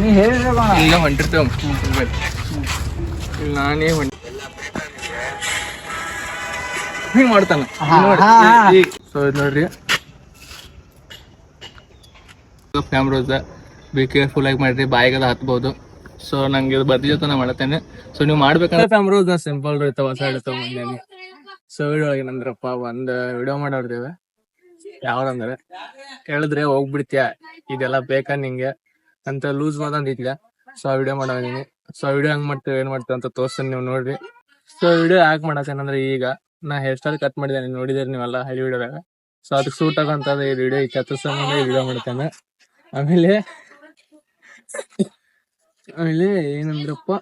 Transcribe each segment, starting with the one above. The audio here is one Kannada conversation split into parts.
ನೀ ಅಣ್ಣ ಇಲ್ಲ ಹೊಂಟಿರ್ತೇವೆ ಇಲ್ಲಿ ನಾನೇ ಹೊಂಟ ಹಿಂಗ್ ಮಾಡ್ತಾನ. ಸೊ ಇದು ನೋಡ್ರಿ. ಕ್ಯಾಮ್ರೋಸ್ ಬಿ ಕೇರ್ಫುಲ್ ಆಗಿ ಮಾಡ್ರಿ ಬಾಯಿಗೆಲ್ಲ ಹತ್ಬೋದು. ಸೊ ನಂಗೆ ಇದು ಬರ್ದಿಜೊತೆ ನಾ ಮಾಡ್ತೇನೆ. ಸೊ ನೀವು ಮಾಡ್ಬೇಕಂದ್ರೆ ಕ್ಯಾಮ್ರೋಸ್ ಸಿಂಪಲ್ ಇರ್ತಾವ ಹೊಸ ಇರ್ತಾವ ಮುಂದೆ ಸೊ ವಿಡಿಯೋ ಒಳಗೆ ನಂದ್ರಪ್ಪ ಒಂದ್ ವಿಡಿಯೋ ಮಾಡೋರ್ದೇವೆ ಯಾವ್ದಂದ್ರೆ ಹೇಳಿದ್ರೆ ಹೋಗ್ಬಿಡ್ತೀಯ? ಇದೆಲ್ಲ ಬೇಕಾ ನಿಂಗೆ? ಅಂತ ಲೂಸ್ ಮಾದಂದ್ ಐತಿಲ್ಲ ಸೊ ಆ ವಿಡಿಯೋ ಮಾಡಿದೀನಿ ಸೊ ಆ ವಿಡಿಯೋ ಹಂಗ್ ಮಾಡ್ತೇವೆ ಏನ್ ಮಾಡ್ತೇವೆ ಅಂತ ತೋರಿಸ್ತೀನಿ ನೀವು ನೋಡ್ರಿ. ಸೊ ವಿಡಿಯೋ ಯಾಕೆ ಮಾಡತ್ತೇನಂದ್ರೆ ಈಗ ನಾ ಹೇರ್ ಸ್ಟೈಲ್ ಕಟ್ ಮಾಡಿದ್ದೇನೆ. ನೋಡಿದಿರಿ ನೀವೆಲ್ಲ ಹಳಿ ವಿಡಿಯೋದಾಗ ಸೊ ಅದಕ್ಕೆ ಸೂಟ್ ಆಗಂತ ಈ ವಿಡಿಯೋ ಈ ಸಂಬಂಧ ವಿಡಿಯೋ ಮಾಡ್ತೇನೆ. ಆಮೇಲೆ ಆಮೇಲೆ ಏನಂದ್ರಪ್ಪ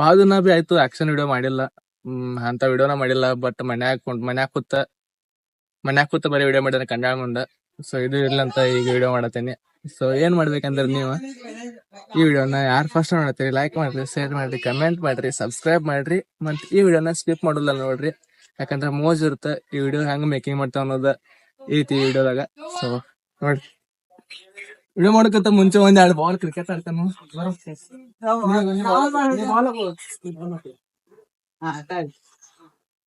ಭಾಳ ದಿನ ಬಿ ಆಯ್ತು ಆಕ್ಷನ್ ವಿಡಿಯೋ ಮಾಡಿಲ್ಲ. ಹ್ಮ್ ಅಂತ ವಿಡಿಯೋನ ಮಾಡಿಲ್ಲ ಬಟ್ ಮನ್ಯಾಗ ಹಾಕೊಂಡ್ ಮನ್ಯಾಗ ಕೂತ ಮನ್ಯಾಗ ಕೂತ ಬರೀ ವಿಡಿಯೋ ಮಾಡಿದ್ರೆ ಕಂಡ ಮುಂದ. ಸೊ ಇದು ಅಂತ ಈಗ ವಿಡಿಯೋ ಮಾಡತ್ತೇನೆ. ಸೊ ಏನ್ ಮಾಡ್ಬೇಕಂದ್ರೆ ನೀವು ಈ ವಿಡಿಯೋನ ಯಾರು ಫಸ್ಟ್ ನೋಡ್ತೀರಿ ಲೈಕ್ ಮಾಡ್ರಿ ಶೇರ್ ಮಾಡ್ರಿ ಕಮೆಂಟ್ ಮಾಡ್ರಿ ಸಬ್ಸ್ಕ್ರೈಬ್ ಮಾಡ್ರಿ. ಮತ್ತೆ ಈ ವಿಡಿಯೋನ ಸ್ಕಿಪ್ ಮಾಡೋದಲ್ಲ ನೋಡ್ರಿ. ಯಾಕಂದ್ರೆ ಮೋಜ್ ಇರುತ್ತೆ ಈ ವಿಡಿಯೋ ಹೆಂಗ್ ಮೇಕಿಂಗ್ ಮಾಡ್ತಾವ ಅನ್ನೋದ ಈ ಈ ವಿಡಿಯೋದಾಗ. ಸೊ ನೋಡ್ರಿ. ವಿಡಿಯೋ ಮಾಡಕತ್ತ ಮುಂಚೆ ಒಂದ್ ಎರಡು ಬಾಲ್ ಕ್ರಿಕೆಟ್ ಆಡ್ತಾನು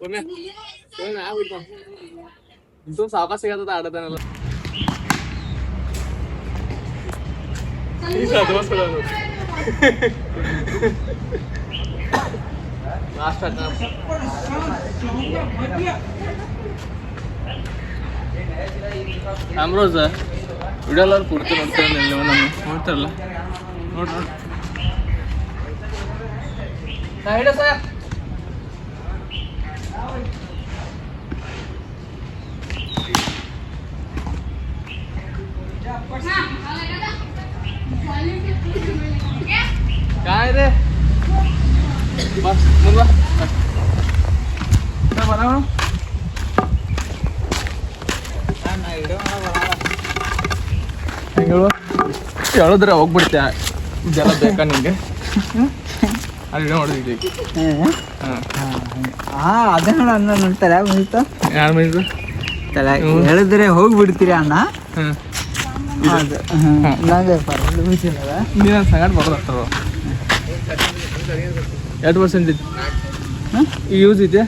ಜಾಕ್, ನಾಕ್. ಇದು ಸಾವಕಾಶ ಸಿಗತ್ತದ ಆಡತಾನಲ್ಲ ಲಾಸ್ಟ್ ಅಮ್ರೋಜ ವಿಡಿಯೋ ಎಲ್ಲ ಪೂರ್ತಿ ನೋಡ್ತಾರೆ ನೀವು ನಮ್ಮ ನೋಡ್ತಾರಲ್ಲ ನೋಡ್ರಿ ನೋಡ್ರಿ ಹೇಳ ಸರ್ काय रे बस मुलगा काय बरं ಹೇಳು ಹೇಳಿದ್ರೆ ಹೋಗ್ಬಿಡ್ತೀಯ ಇದೆಲ್ಲ ಬೇಕಾ ನಿಂಗೆ ಅಲ್ಲಿ ನೋಡಿದ್ವಿ ಹಾಂ ಹಾ. ಅದನ್ನ ನನ್ನ ನೋಡ್ತಾರೆ ಮುಗಿತು. ಯಾರು ಮಾಡಿದ್ರು ತಲೆ ಹೇಳಿದ್ರೆ ಹೋಗ್ಬಿಡ್ತೀರಿ ಅಣ್ಣ. ಹಾಂ. ಅದು ನಂಗೆ ಪರವಾಗಿಲ್ಲ ನೀನು ಸಂಗಡ ಬರೋದಾಗ್ತಾವ ಎರಡು ಪರ್ಸೆಂಟ್ ಈಗ ಯೂಸ್ ಇದೆ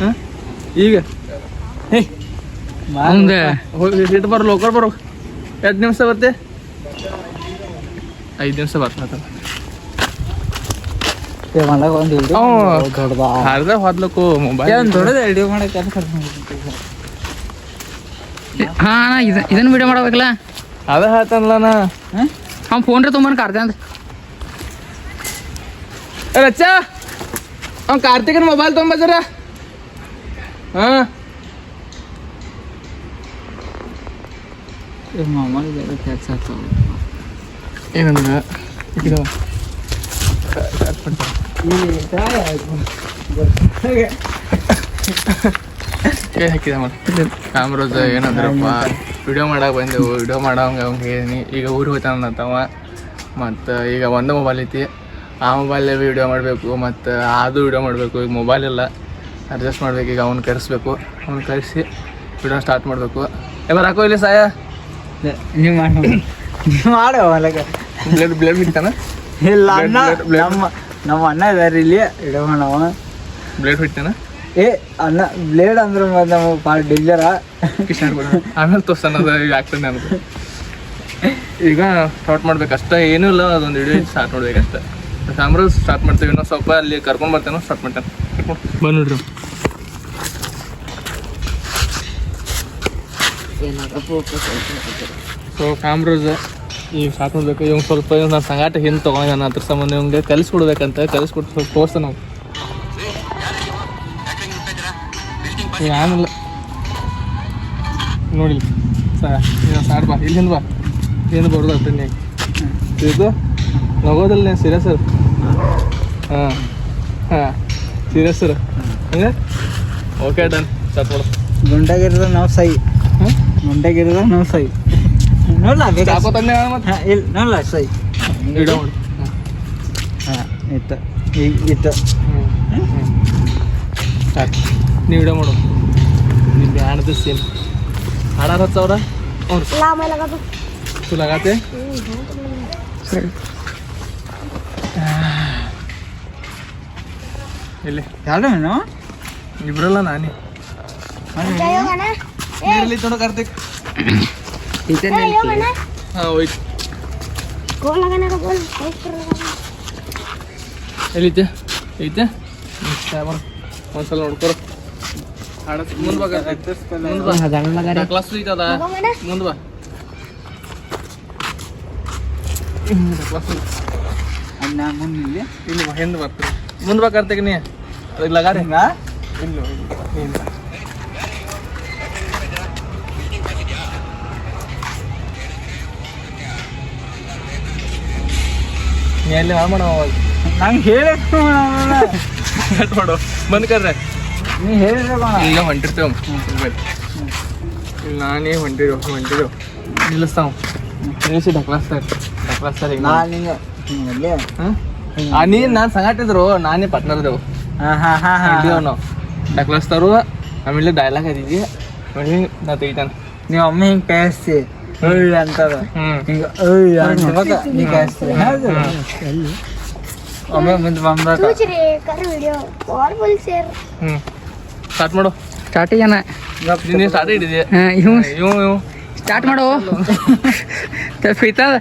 ಹಾಂ? ಈಗ? ಮುಂದೆ ಹೋಗಿ. ಇಟ್ಟು ಬರೋ ಲೋಕಲ್ ಬರೋ. ಎರಡು ನಿಮಿಷ ಬರ್ತೆ? ಐದು ನಿಮಿಷ ಬರ್ತದೆ. ಮಲಗ ಒಂದು ಹಿಡಿದು ಅವ್ ದೊಡ್ಡದ ಅರ್ಧ ಹೊದ್ಲಕ್ಕು ಮೊಬೈಲ್ ಒಂದು ದೊಡ್ಡದ ಹಿಡಿಯೋ ಮಾಡಕ್ಕೆ ಅದು ಕರ್ಕೊಂಡು ಹಾ ಅಣ್ಣ ಇದ ಇದನ್ನ ವಿಡಿಯೋ ಮಾಡ್ಬೇಕಲ್ಲ? ಅದ ಹೇಳ್ತಾನಲ್ಲ ನಾ. ಅವ್ನು ಫೋನ್ ರೀ ತೊಗೊಂಬರ್ ಕಾರ್ದೆ ಅಂತ ಏ ರಚ್ಚ! ಅವ್ನು ಕಾರ್ತಿಕನ ಮೊಬೈಲ್ ತೊಗೊಂಬಜರ ಹಾಂ? ಮಾಮೂಲಿ ಕೆಲಸ ಆಗ್ತಾವ. ಏನಂದ್ರೆ? ಇದು. ಏ ಹಾಕಿದ ಕಾಮ್ರೋಜ್ ಏನಂದ್ರಪ್ಪ? ವಿಡಿಯೋ ಮಾಡಕ್ಕೆ ಬಂದೆವು ವಿಡಿಯೋ ಮಾಡೋಂಗೆ ಅವಂಗೆ ಹೇಳಿ ಈಗ ಊರಿಗೆ ಹೋಗ್ತಾನ ಅಂತವ ಮತ್ತು ಈಗ ಒಂದು ಮೊಬೈಲ್ ಐತಿ. ಆ ಮೊಬೈಲೇ ವಿಡಿಯೋ ಮಾಡಬೇಕು ಮತ್ತು ಅದು ವಿಡಿಯೋ ಮಾಡಬೇಕು. ಈಗ ಮೊಬೈಲ್ ಇಲ್ಲ. ಅಡ್ಜಸ್ಟ್ ಮಾಡ್ಬೇಕು ಈಗ ಅವ್ನು ಕರೆಸ್ಬೇಕು. ಅವ್ನು ಕರೆಸಿ ವಿಡಿಯೋ ಸ್ಟಾರ್ಟ್ ಮಾಡಬೇಕು. ಯಾವ ಹಾಕೋ ಇಲ್ಲಿ ಸಾಯ? ನೀವು ಮಾಡಿ. ಬ್ಲೇಡ್ ಬ್ಲೇಡ್ ಬಿಡ್ತಾನ ಇಲ್ಲ. ನಮ್ಮ ನಮ್ಮ ಅಣ್ಣ ಇದಾರೆ ಇಲ್ಲಿ. ಇಡೋಣ ನಾವು ಬ್ಲೇಡ್ ಬಿಡ್ತಾನ ಏ ಅಣ್ಣ ಬ್ಲೇಡ್ ಅಂದ್ರೆ ನಮ್ಮ ಭಾಳ ಡೇಂಜರ ಕಿಶನ್ ಬಿಡು. ಆಮೇಲೆ ತೋರ್ಸಣ ಅದು ಈಗ ಆಗ್ತದೆ ನನಗೆ ಈಗ ಸ್ಟಾರ್ಟ್ ಮಾಡ್ಬೇಕಷ್ಟ ಏನೂ ಇಲ್ಲ ಅದೊಂದು ವಿಡಿಯೋ ಸ್ಟಾರ್ಟ್ ಮಾಡ್ಬೇಕಷ್ಟ ಕ್ಯಾಮ್ರಾ ಸ್ಟಾರ್ಟ್ ಮಾಡ್ತೀವಿ ಇನ್ನೊಂದು ಸ್ವಲ್ಪ ಅಲ್ಲಿ ಕರ್ಕೊಂಡು ಬರ್ತೇನೋ ಸ್ಟಾರ್ಟ್ ಮಾಡ್ತೇನೆ. ಬಂದು ನೋಡ್ರಿ. ಸೊ ಕ್ಯಾಮ್ರಾಸ್ ಈಗ ಸಾಕು ಬೇಕು ಇವ್ ಸ್ವಲ್ಪ ನಾನು ಸಂಗಾಟ ಹಿಂದೆ ತೊಗೊಂಡು ಅದ್ರ ಸಂಬಂಧ ಇವಂಗೆ ಕಲಿಸ್ಕೊಡ್ಬೇಕಂತ ಕಲಿಸ್ಕೊಟ್ಟು ಸ್ವಲ್ಪ ತೋರಿಸ್ತಾನೆ ನಾವು. ಏನಿಲ್ಲ ನೋಡಿ ಸಾಡ್ ಬಾ ಇಲ್ಲಿಂದ ಬಾ. ಏನು ಬರೋದು ಅಟ್ಟೆ ಇದು ನಗೋದಿಲ್ಲ ಸೀರಿಯಸ್ ಹಾಂ ಹಾಂ ಸೀರಿಯಸ್ ಸರ್. ಹಂಗೆ? ಓಕೆ ಡನ್ ಸ್ಟಾರ್ಟ್ ಮಾಡು ಗುಂಡಾಗಿರೋದ ನಾವು ಸೈ ಗುಂಡಾಗಿರೋದ ನಾವು ಸೈ ನೋಡ್ಲ ಬೇಗ ಚಾಕು ತಂದೆ ಮತ್ತೆ ಹಾ, ಇಲ್ಲ ನೋಡ್ಲ ಸೈ ವಿಡಿಯೋ ಮಾಡು ಹಾಂ ಇತ್ತು ಈಗ ಇತ್ತು ಸ್ಟಾರ್ಟ್ ನೀವು ವಿಡಿಯೋ ಮಾಡು ನಿಮ್ಗೆ ಹಾಡದ ಸೇಮ್ ಹಾಡಾರ ಹತ್ತು ಸಾವಿರ ಅವ್ರು तू लगाते ಇಲ್ಲಿ ಯಾರು ಏನು ಇಬ್ರಲ್ಲ ನಾನೇ ಇಲ್ಲಿ ತೊಡ ಕಾರ್ತಿಕ್ ಹಾಂ ಹೋಯ್ತು ಎಲ್ಲಿದ್ದೆ ಐತೆ ಒಂದ್ಸಲ ನೋಡ್ಕೊರ ಹಾಡ ಮುಂದೆ ಬಾ ಮುಂದ್ ಬಾ ಕ್ಲಾಸ್ ಐತದ ಮುಂದೆ ಬಾ ಕ್ಲಾಸ್ ಅಣ್ಣ ಮುಂದೆ ಇಲ್ಲಿ ಬಾ ಹಿಂದ್ ಬರ್ತೀನಿ ಮುಂದ್ ಬಾ ಕಾರ್ತಿಕ್ ನೀ ಅದಕ್ಕೆ ಲಗಾರೆ ಇಲ್ಲ ಇಲ್ಲ ನೀ ಮಾಡೋಣ ನಂಗೆ ಹೇಳಿತ್ತು ಕಟ್ ಮಾಡು. ಬಂದ್ ಕರ್ರೆ. ನೀ ಹೇಳಿದ್ರೆ ಇಲ್ಲ ಹೊಂಟಿರ್ತೇವ. ಇಲ್ಲಿ ನಾನೇ ಹೊಂಟಿರು ಹೊಂಟಿರು ನಿಲ್ಲಿಸ್ತಾವ. ನಿಲ್ಲಿಸಿ ಢಕ್ಲಾಸ್ತಾರೆ ಈಗ ನಾನು ನಿಂಗೆ ಹಿಂಗಲ್ಲಿ ಆ ನೀನ್ ನಾನ್ ಸಂಗಾಟಿದ್ರು ನಾನೇ ಪಾರ್ಟ್ನರ್ದೇವು ಹಾಂ ಹಾಂ ಹಾಂ ಹಾಂ. ನಾವು. ಢಕ್ಲಾಸ್ತಾರು ಆಮೇಲೆ ಡೈಲಾಗ್ ಅದಿದ್ವಿ ಆಮೇಲೆ ನಾ ತೆಗಿತಾನೆ. ನೀವು ಅಮ್ಮ ಹಿಂಗೆ ಕಾಯಿಸ್ತಿ ಒಳ್ಳೆ ಅಂತದ. ಹಿಂಗ ಒಳ್ಳೆ ಅಂತ. ನೀ ಕಾಯಿಸ್ತಿ ಹೌದು ಒಮ್ಮೆ ಮುಂದೆ ಬಂದಾಗ ಸ್ಟಾರ್ಟ್ ಮಾಡು. ಸ್ಟಾರ್ಟ್ ಏನ ನೀನು ಸ್ಟಾರ್ಟ್ ಹಿಡಿದೆ ಹಾಂ ಇವು. ಇವ್ ಇವ್. ಸ್ಟಾರ್ಟ್ ಮಾಡು. ಫೈತದ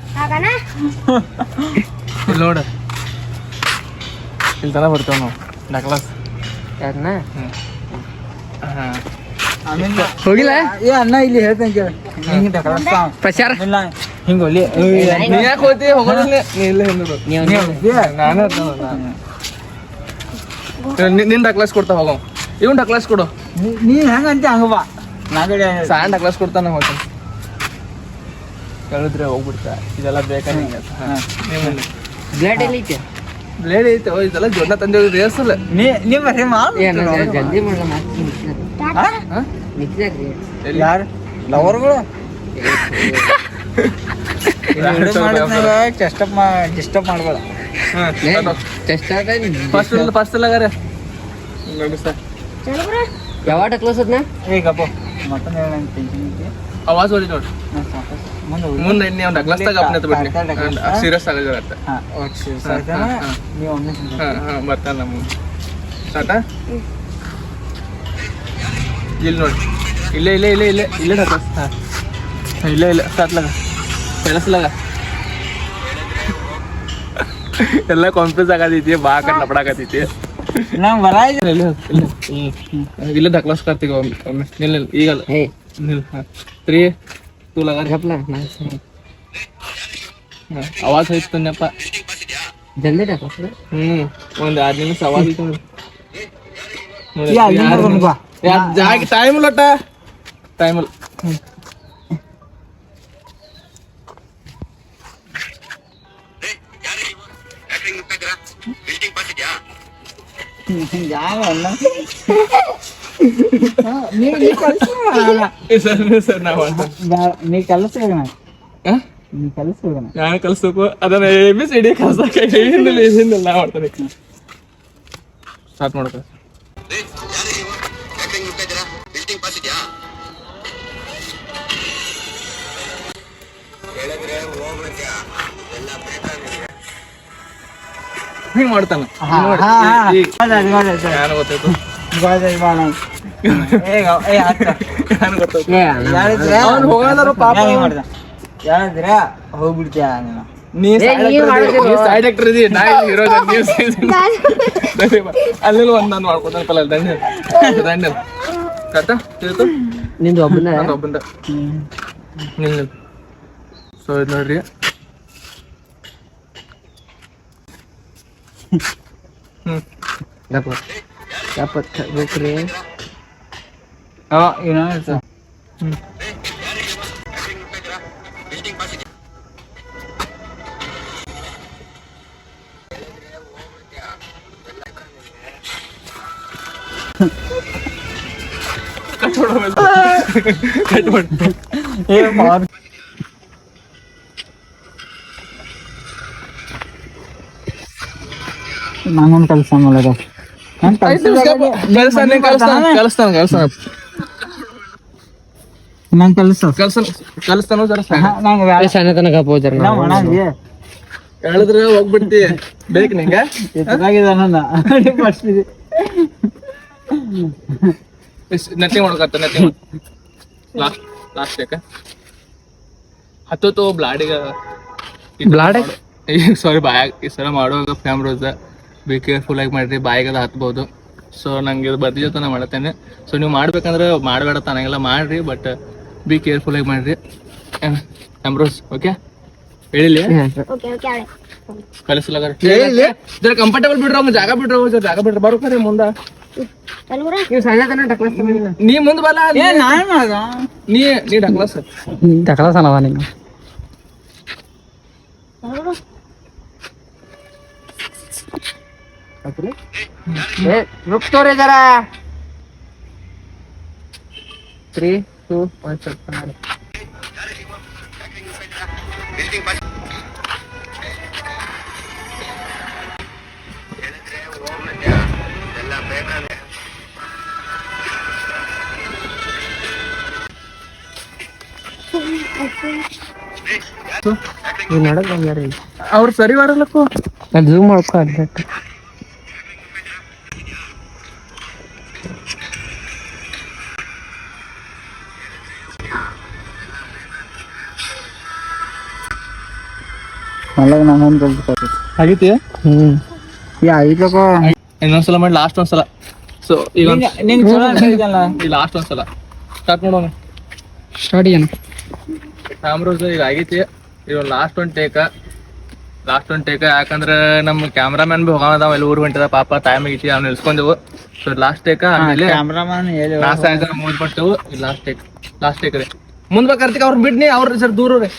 ಇಲ್ಲಿ ನೋಡು. ಇಲ್ಲಿ ತನ ಬರ್ತೇವೆ ನಾವು. ಡಕ್ಲಾಸ್ ಯಾರನ್ನ ಹಾಂ. ಹೋಗಿಲ್ಲ? ಏ ಅಣ್ಣ ಇಲ್ಲಿ ಹೇಳ್ತೇನೆ ಕೇಳಿ. ಹಿಂಗೆ ಪ್ರಚಾರ? ಇಲ್ಲ ಹಿಂಗೆ ಒಲಿ. ನೀ ಯಾಕೆ ಹೋತಿ ಹೋಗೋದಿಲ್ಲ. ನೀ ಇಲ್ಲ ಹಿಂದ್ರು ನಾನೇ ನಿನ್ ಡಕ್ಲಾಸ್ ಕೊಡ್ತಾ ಹೋಗೋ. ಇವನ್ ಡಕ್ಲಾಸ್ ಕೊಡು. ನೀ ಹೆಂಗ ಅಂತ ಹಂಗ ಬಾ. ನಾಗಡೆ ಸಾಯನ್ ಡಕ್ಲಾಸ್ ಕೊಡ್ತಾನೆ ಹೋಗ್ತೀನಿ ಹೇಳಿದ್ರೆ ಹೋಗ್ಬಿಡ್ತಾ. ಇದೆಲ್ಲ ಬೇಕಾ ನಿಂಗೆ. ಬ್ಲೇಡ್ ಎಲ್ಲಿ ಐತೆ? ಬ್ಲೇಡ್ ಐತೆ. ಓ, ಇದೆಲ್ಲ ಜೋರ ತಂದೆ ರೇಸಲ್ಲ ನೀ ನಿಮ್ಮ ಬರ್ರಿ ಮಾಲ್ ಜಲ್ದಿ ಮಾಡಲ್ಲ ಯಾರು? ಲವರ್ಗಳು? ಡಿಸ್ಟರ್ಬ್ ಮಾ ಡಿಸ್ಟರ್ಬ್ ಮಾಡ್ಬೇಡ. ಫಸ್ಟ್ ಫಸ್ಟ್ ಲಗಾರೆ ನೋಡಿ ಸರ್. ಯಾವಾಗ ಕ್ಲೋಸ್ ಅದ್ನ ಈಗಪ್ಪ ಮತ್ತೊಂದು ಹೇಳ ಟೆನ್ಷನ್ ಐತಿ ಆವಾಜ್ ಹೊಡಿ ನೋಡಿ. ನಾನು ಸಾಕಷ್ಟು. ಮುಂದೆ ಹೋಗಿ. ಮುಂದೆ ನೀವು ಡಗ್ಲಾಸ್ ತಗ ಅಪ್ನೆ ಬಿಡ್ನಿ ಸೀರಿಯಸ್ ಆಗಿರುತ್ತೆ ಹಾಂ ಓಕೆ ಸರಿ ಹಾ, ಹಾ. ನೀವು ಒಮ್ಮೆ ಹಾ ಹಾ ಬರ್ತಾನೆ ನಮ್ಮ ಸ್ಟಾರ್ಟ ಇಲ್ಲಿ ನೋಡಿ. ಇಲ್ಲೇ ಇಲ್ಲೇ ಇಲ್ಲೇ ಇಲ್ಲೇ ಇಲ್ಲೇ ಡಾಕ್ಟರ್. ಹಾಂ. ಇಲ್ಲೇ ಇಲ್ಲ ಸ್ಟಾರ್ಟ್ ಲಗ. ಕೆಲಸಲಾಗ ಎಲ್ಲ ಕಾನ್ಫ್ಯೂಸ್ ಆಗತೈತಿ ಬಾ ಕಡೆ ನಪಡಾಕತೈತಿ ನಾವು ಬರ ಇಲ್ಲ ಇಲ್ಲ ಡಕ್ಲಾಸ್ ಕಾರ್ತಿಗ ಒಮ್ಮೆ ಒಮ್ಮೆ. ನಿಲ್ಲ. ಈಗಲ್ಲ ನಿಲ್ ಹಾಂ. Three two ಲಗ. ಗಪ್ಲ ಆವಾಜ್ ಹೋಯ್ತನಪ್ಪ ಜಲ್ದಿ ಡಾಕ್ಲಾಸ್ ಹ್ಮ್. ಒಂದು ಆರ್ ನಿಮಿಷ ಅವಾಜ್ ಹೋಯ್ತು ನೋಡಿ. ಟೈಮ್ ಯಾವ ಅಣ್ಣ? ನೀ ನಾವು ನೀ ಕಲಿಸ್ಬೇಕ ನಾನು ಕಲಿಸ್ಬೇಕು. ಅದನ್ನ ಎ ಬಿ ಸಿ ಡಿ ಕಲ್ಸಕ್ಕೆ ಹಿಂದಿಲ್ಲ ಹಿಂದಿಲ್ಲ ನಾ ಮಾಡ್ತಾನೆ ಸ್ಟಾರ್ಟ್ ಮಾಡ್ತಾರೆ ಹೋಗೋದಾರು ಪಾಪ. ಯಾರಿದ್ರ? ಹೋಗ್ಬಿಡ್ತೀಯ ನೀನು? ನೀ ಸೈಡ್ ಆಕ್ಟರ್ ಇದೀಯ ನಾ ಹೀರೋ ನೀವು ಅಲ್ಲಿ ಒಂದ್ ನಾನು ಮಾಡ್ಕೊತಾನೆ ಪಲ್ಲ ದಂಡ ದಂಡ ಕಟ್ಟ ತಿಳ್ತು? ನಿಂದು ಒಬ್ಬನ ಒಬ್ಬಂದ ಸೊ ಇದು ನೋಡ್ರಿ. Dapat. Dapat Kak Gokre. Oh, yun na ito. Hmm. कटवड कटवड हे मार ನಂಗೊಂದು ಕೆಲಸ ಮಾಡದ. ನಂಗೆ ಕೆಲಸ. ಕಲ್ಸನ್ ಕಲಿಸ್ತಾನು ಜರ ಸಣ್ಣ. ನಂಗೆ ವ್ಯಾಳ ಸಣ್ಣ ತನಕ ಹೋದ್ರ ನಾವು. ಮಾಡಂಗೆ ಹೇಳಿದ್ರೆ ಹೋಗ್ಬಿಡ್ತಿ. ಬೇಕು ನಿಂಗ? ಎತ್ತದಾಗಿದೆ ನನ್ನ ನಥಿಂಗ್ ಮಾಡ್ಕತ್ತ ನಥಿಂಗ್ ಲಾಸ್ಟ್ ಲಾಸ್ಟ್ ಯಾಕ? ಬ್ಲಾಡಿಗ ಬ್ಲಾಡ್? ಸಾರಿ ಬಾಯಾಗ ಈ ಸಲ ಮಾಡುವಾಗ ಫ್ಯಾಮ್ ರೋಸ್ ಬಿ ಕೇರ್ಫುಲ್ ಆಗಿ ಮಾಡ್ರಿ ಬಾಯಿಗೆಲ್ಲ ಹತ್ಬೋದು. ಸೊ ನಂಗೆ ಇದು ನಾನು ಮಾಡತ್ತೇನೆ ಸೊ ನೀವು ಮಾಡ್ಬೇಕಂದ್ರೆ ಮಾಡಬೇಡ ತನಗೆಲ್ಲ ಮಾಡ್ರಿ ಬಟ್ ಬಿ ಕೇರ್ಫುಲ್ ಆಗಿ ಮಾಡ್ರಿ. ಎಂಬ್ರೋಸ್ ಓಕೆ ಹೇಳಿಲಿ ಕಲಿಸಲ್ಲ ಜರ ಕಂಫರ್ಟೇಬಲ್ ಬಿಡ್ರ ಜಾಗ ಬಿಡ್ರಿ ಜಾಗ ಬಿಡ್ರಿ. ಬರ್ಬೇಕು ಮುಂದೆ. ನೀ ಮುಂದೆ ಬಲ್ಲ ಏ ನಾನು ಮಾಡ್ದ? ನೀ ನೀ ಡಕ್ಲಾಸ್ ಟಕಲ ಸನವ ನೀನು ರುಕ್ತೋರಿ ಜರ ತ್ರೀ ಟೂ ಒನ್ ಸ್ವಲ್ಪ ಮಾಡಿ. ನಡಕ್ ಬಂದ್ಯಾರ ಅವ್ರು ಸರಿ ಮಾಡಲ್ಲಕ್ಕೂ? ನಾನು ಝೂಮ್ ಮಾಡ್ಕೊ ಅಡ್ಡಟ್ ಮಲ್ಲಗ ನಂಗೊಂದು ಕೆಲಸ ಆಗೈತಿ? ಹ್ಮ್. ಯಾ ಇದಕ್ಕ ಇನ್ನೊಂದ್ಸಲ ಮಾಡಿ ಲಾಸ್ಟ್ ಒಂದ್ಸಲ. ಸೊ ಈಗ ಒಂದ್- ನಿಂಗೆ ಚಲೋ ಅನ್ಸಿದ್ಯಲ್ಲ ಈ ಲಾಸ್ಟ್ ಒಂದ್ಸಲ. ಸ್ಟಾರ್ಟ್ ಮಾಡೋಣ. ಸ್ಟಾರ್ಟ್ ಏನು ಕ್ಯಾಮ್ರೋಸ್ ಈಗ ಆಗೈತಿ. ಈಗ ಲಾಸ್ಟ್ ಒನ್ ಟೇಕ ಲಾಸ್ಟ್ ಒಂದು ಟೇಕ ಯಾಕಂದ್ರೆ ನಮ್ಮ ಕ್ಯಾಮ್ರಾಮನ್ ಬಿ ಹೋಗೋಣ ಎಲ್ಲ ಊರ್ ಹೊಂಟಿದ ಪಾಪ ಟೈಮ್ ಆಗೈತಿ ಅವ್ನು ನಿಲ್ಸ್ಕೊಂಡೆವು. ಸೊ ಲಾಸ್ಟ್ ಟೇಕ ಆಮೇಲೆ ಕ್ಯಾಮ್ರಾಮನ್ ಲಾಸ್ಟ್ ಸಾಯಂಕಾಲ ಮೂದ್ ಬರ್ತೇವು. ಲಾಸ್ಟ್ ಟೇಕ್ ಲಾಸ್ಟ್ ಟೇಕ್ ರೀ. ಮುಂದೆ ಬೇಕಾರ್ತಿಕ ಅವ್ರು ಬಿಡ್ನಿ ಅವ್ರ ಸರ್ ದೂರ ರೀ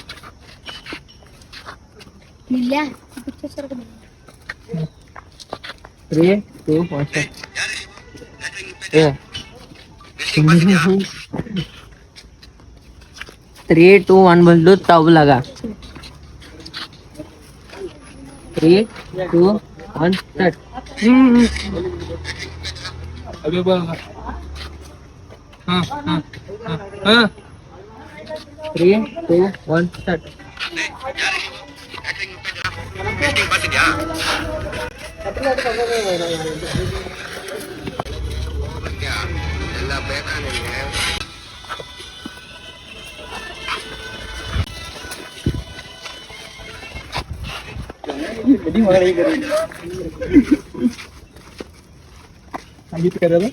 ತ್ರೀ ಟೂ ಒನ್ ಏ ತ್ರೀ ಟೂ ಒನ್ ಬಂದು ತಬ್ ಲगा ತ್ರೀ ಟೂ ಒನ್ ಸ್ಟಾರ್ಟ್ ಅದೇ ಬಾ ಹಾ ಹಾ ಹಾ ತ್ರೀ ಟೂ ಒನ್ ಸ್ಟಾರ್ಟ್ ಆಗೈತಿ ಕರೆಯೋದು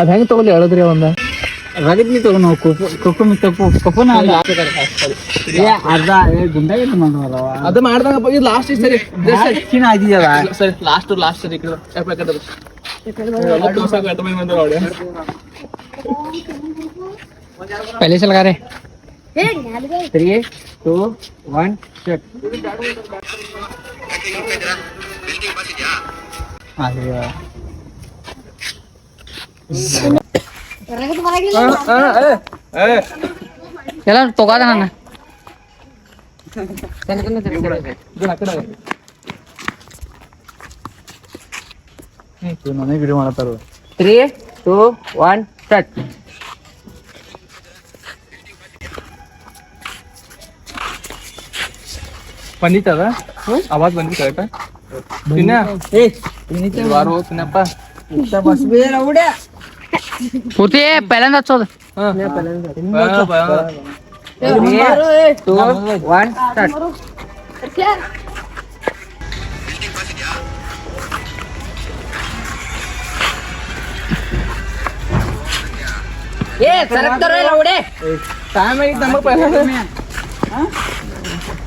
ಅದ್ ಹೆಂಗ್ ತಗೊಳ್ಳಿ ಹೇಳಿದ್ರಿ ಒಂದ ರಗತ್ ನೀ ತಗೋ ನಾವು ಕೊಪ್ಪು ಕೊಪ್ಪು ಮಿ ತಪ್ಪು ಕೊಪ್ಪುನ ಅಲ್ಲ ಏ ಅರ್ಧ ಏ ಗುಂಡ ಇಲ್ಲ ಮಾಡುವಲ್ಲ ಅದು ಮಾಡ್ದಂಗಪ್ಪ ಇದು ಲಾಸ್ಟ್ ಸರಿ ಹೆಚ್ಚಿನ ಆಗಿದೆಯಲ್ಲ ಸರಿ ಲಾಸ್ಟ್ ಲಾಸ್ಟ್ ಸರಿ ಈ ಕಡೆ ಯಾಕೆ ಬೇಕಾದ್ರೆ ಎಲ್ಲ ತೋರ್ಸಕ್ಕೆ ಅರ್ಧ ಮಂದಿ ಬಂದ್ರು ನೋಡಿ पहले से लगा रहे थ्री टू वन स्टार्ट ಅಯ್ಯೋ ಎಲ್ಲ ತಗೋದ ನನ್ನ ನನಗೆ ವಿಡಿಯೋ ಮಾಡತ್ತಾರ ತ್ರೀ ಟೂ ಒನ್ ಸ್ಟಾರ್ಟ್ ಬಂದಿತ್ತದ ಅವಾಜ್ ಬಂದಿತ್ತು ಕರೆಕ್ಟ್ ತಿನ್ನ ವಾರ ಹೋಗ್ ತಿನ್ನಪ್ಪ ಬಸ್ ಬೇರೆ ಉಡ್ಯ ಪೂರ್ತಿ पहिल्यांदा चोद ಹಾ ಬಾ, ಬಾ. टू वन स्टार्ट ए सरक तर रे लवडे ಟೈಮ್ ಆಗಿತ್ತು ನಮಗ್ ಪೈಲ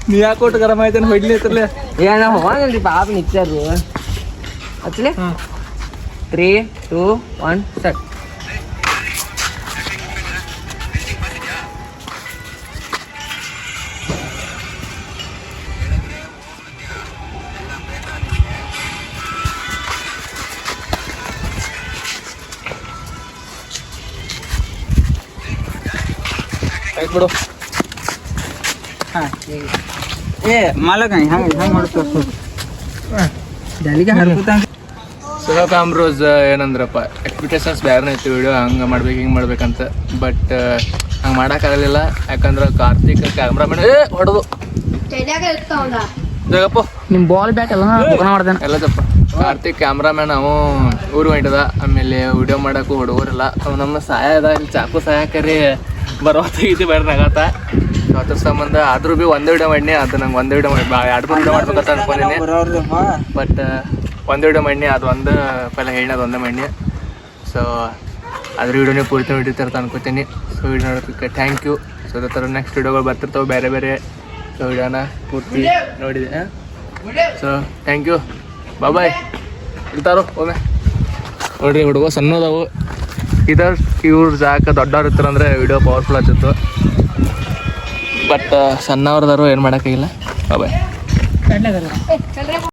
ನೀ ಯಾಕೆ ಕೊಟ್ಟು ಗರಂ ಆಯ್ತಾನೆ ಹೊಡ್ಲಿ ಐತ್ರಲ್ಲ ಏ ನಾ ಹೋಗಂದ್ರಿ ಪಾಪ ನಿಚ್ಚಾರು ಹಚ್ಲೆ ಹ್ಮ್. Three two one start ಬಿಡು ಹಾ ಏ ಮಾಲಕ ಹಂಗ ಹಂಗ ಹರ್ಕೋತ ಏನಂದ್ರಪ್ಪ ಎಕ್ಸ್ಪೆಕ್ಟೇಷನ್ಸ್ ಬೇರೆ ಇತ್ತು ವಿಡಿಯೋ ಹಂಗೆ ಮಾಡ್ಬೇಕು ಹಿಂಗೆ ಮಾಡ್ಬೇಕಂತ. ಬಟ್ ಹಂಗೆ ಮಾಡೋಕ್ಕಾಗಲಿಲ್ಲ. ಯಾಕಂದ್ರೆ ಕಾರ್ತಿಕ್ ಕ್ಯಾಮ್ರಾಮನ್ ಏ ಹೊಡೆದು. ಜಗಪ್ಪ ನಿಮ್ಮ ಬಾಲ್ ಬ್ಯಾಟ್ ಎಲ್ಲ ಮಾಡ್ದೇನೆ. ಎಲ್ಲ ತಪ್ಪ ಕಾರ್ತಿಕ್ ಕ್ಯಾಮ್ರಾಮ್ಯಾನ್, ಅವ ಊರು ಹೊಂಟದ. ಆಮೇಲೆ ವಿಡಿಯೋ ಮಾಡಕ್ಕೂ ಹುಡುಗರಿಲ್ಲ. ಅವ್ ನಮ್ಮ ಸಹಾಯ ಅದ ಇಲ್ಲಿ ಚಾಕು ಸಹಾಯಕರಿ ಬರೋ ಇದು ಬೇಡ ನಗತ್ತ ಅದ್ರ ಸಂಬಂಧ, ಆದ್ರೂ ಭೀ ಒಂದೇ ವಿಡಿಯೋ ಮಾಡಿ ಅದು ನಂಗೆ ಒಂದೇ ವಿಡಿಯೋ ಮಾಡಿ ಎರಡು ಮೂರು ವಿಡಿಯೋ ಮಾಡ್ಬೇಕಂತ ಅನ್ಕೊಂಡಿನಿ. ಬಟ್ ಒಂದು ವಿಡಿಯೋ ಮಾಡಿ ಅದು ಒಂದು ಪೆಲ್ಲ ಹೇಳಿ ಅದು ಒಂದೇ ಮಾಡಿ ಸೊ ಅದ್ರ ವಿಡಿಯೋನೇ ಪೂರ್ತಿ ಹಿಡಿತಾರೆ ಅನ್ಕೋತೀನಿ. ಸೊ ವಿಡಿಯೋ ನೋಡೋದಕ್ಕೆ ಥ್ಯಾಂಕ್ ಯು ಸೊ ಅದೇ ಥರ ನೆಕ್ಸ್ಟ್ ವಿಡಿಯೋಗಳು ಬರ್ತಿರ್ತಾವೆ, ಬೇರೆ ಬೇರೆ. ಸೊ ವಿಡಿಯೋನ ಪೂರ್ತಿ ನೋಡಿದೆ. ಸೊ ಥ್ಯಾಂಕ್ ಯು ಬಾಯ್ ಇರ್ತಾರೋ? ಒಮ್ಮೆ ನೋಡ್ರಿ ಹುಡುಗ, ಸಣ್ಣದವು. ಇದರ್, ಇವ್ರು ಜಾಕ ದೊಡ್ಡವ್ರು ಇರ್ತಾರಂದ್ರೆ ವಿಡಿಯೋ ಪವರ್ಫುಲ್ ಆಗ್ತಿತ್ತು. ಬಟ್ ಸಣ್ಣವ್ರದಾರು ಏನು ಮಾಡೋಕ್ಕಾಗಿಲ್ಲ. ಬಾಯ್